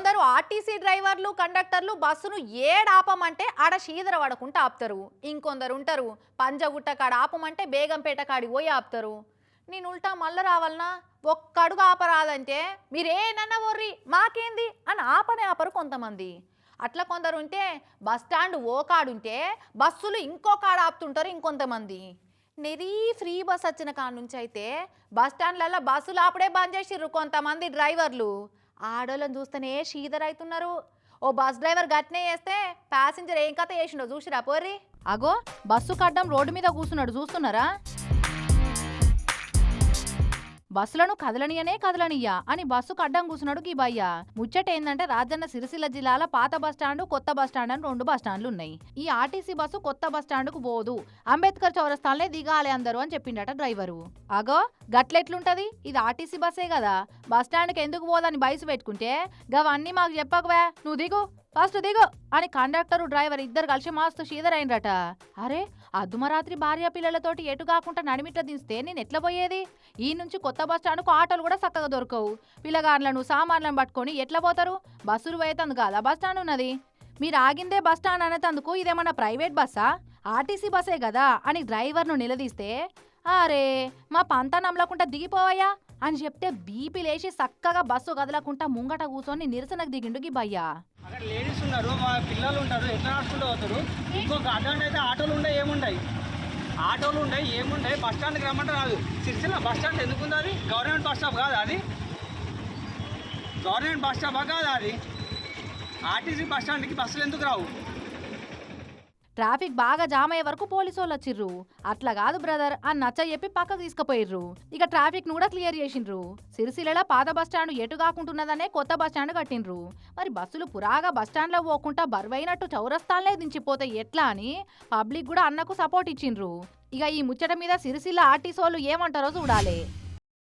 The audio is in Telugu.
కొందరు ఆర్టీసీ డ్రైవర్లు కండక్టర్లు బస్సును ఏడాపమంటే ఆడ శీదర పడకుండా ఆపుతారు. ఇంకొందరు ఉంటారు పంజగుట్ట కాడ ఆపమంటే బేగంపేట కాడి పోయి ఆపుతారు. నేను ఉల్టా మళ్ళీ రావాలనా? ఒక్కడుగు ఆపరాదంటే మీరేనన్నా వర్రి మాకేంది? అని ఆపనే ఆపరు కొంతమంది. అట్లా కొందరు ఉంటే బస్ స్టాండ్ ఓ కాడుంటే బస్సులు ఇంకో కాడ ఆపుతుంటారు ఇంకొంతమంది. నెరీ ఫ్రీ బస్ వచ్చిన కాడ నుంచి అయితే బస్ స్టాండ్లలో బస్సులు ఆపడే బంద్ చేసిర్రు కొంతమంది డ్రైవర్లు. ఆడోళ్ళని చూస్తేనే షీదర్ అవుతున్నారు ఓ బస్ డ్రైవర్ గట్నే చేస్తే ప్యాసింజర్ ఏం కథ చేసిండో చూసిరా పోర్రి? అగో బస్సు కడ్డం రోడ్డు మీద కూర్చున్నాడు చూస్తున్నారా? బస్సులను కదలనియనే కదలనియ్యా అని బస్సుకు అడ్డం కూసున్నాడు గీ ముచ్చటేందంటే ముచ్చట రాజన్న సిరిసిల్ల జిల్లాల పాత బస్ స్టాండ్ కొత్త బస్ స్టాండ్ అని రెండు బస్ స్టాండ్లు ఉన్నాయి. ఈ ఆర్టీసీ బస్సు కొత్త బస్ స్టాండ్ పోదు. అంబేద్కర్ చౌరస్థానలే దిగాలి అందరూ అని చెప్పిండట డ్రైవరు. అగో గట్లెట్లుంటది? ఇది ఆర్టీసీ బస్సే కదా. బస్ ఎందుకు పోదని బయసు పెట్టుకుంటే గవన్నీ మాకు చెప్పకవే. నువ్వు దిగు ఫస్ట్ దిగు అని కండక్టర్ డ్రైవర్ ఇద్దరు కలిసి మాస్తు షీదరైనరట అరే అర్ధమరాత్రి భార్య పిల్లలతోటి ఎటు కాకుండా నడిమిట్ల దించితే నేను ఎట్లా పోయేది? ఈ నుంచి కొత్త బస్ స్టాండ్కు ఆటోలు కూడా చక్కగా దొరకవు. పిల్లగాండ్లను సామాన్లను పట్టుకొని ఎట్లా పోతారు? బస్సులు పోయేతందు కాదా బస్ స్టాండ్ ఉన్నది. మీరు ఆగిందే బస్ స్టాండ్ అనేతందుకు ఇదేమన్నా ప్రైవేట్ బస్సా? ఆర్టీసీ బస్సే కదా అని డ్రైవర్ను నిలదీస్తే అరే మా పంతా నమ్మలకుండా దిగిపోవయ్యా. అని చెప్తే బీపీ లేచి చక్కగా బస్సు కదలకుండా ముంగట కూర్చొని నిరసనకు దిగిండు గీ భయ్యా. అక్కడ లేడీస్ ఉన్నారు మా పిల్లలు ఉంటారు ఎట్లా నడుచుకుంటూ పోతారు ఇంకొక అడ్వాంట్ అయితే ఆటోలు ఉండే ఏముండయి? ఆటోలు ఉండే ఏముండయి? బస్ స్టాండ్కి రమ్మంటే రాదు. సిరిసిల్ల బస్ స్టాండ్ ఎందుకు ఉంది అది? గవర్నమెంట్ బస్ స్టాప్ కాదా అది? గవర్నమెంట్ బస్ స్టాప్ కాదా అది? ఆర్టీసీ బస్ స్టాండ్కి బస్సులు ఎందుకు రావు? ట్రాఫిక్ బాగా జామ్ అయ్యే వరకు పోలీసు వాళ్ళు వచ్చిర్రు. అట్లా కాదు బ్రదర్ అని నచ్చ చెప్పి పక్కకు తీసుకుపోయిర్రు. ఇక ట్రాఫిక్ను కూడా క్లియర్ చేసిండ్రు. సిరిసిల్ల పాత బస్ స్టాండ్ ఎటు కాకుంటున్నదనే కొత్త బస్ స్టాండ్ కట్టిండ్రు. మరి బస్సులు పురాగా బస్ పోకుండా బరువైనట్టు చౌరస్తాలనే దించిపోతే ఎట్లా అని పబ్లిక్ కూడా అన్నకు సపోర్ట్ ఇచ్చిండ్రు. ఇక ఈ ముచ్చట మీద సిరిసిల్ల ఆర్టీసీ వాళ్ళు ఏమంటారో చూడాలి.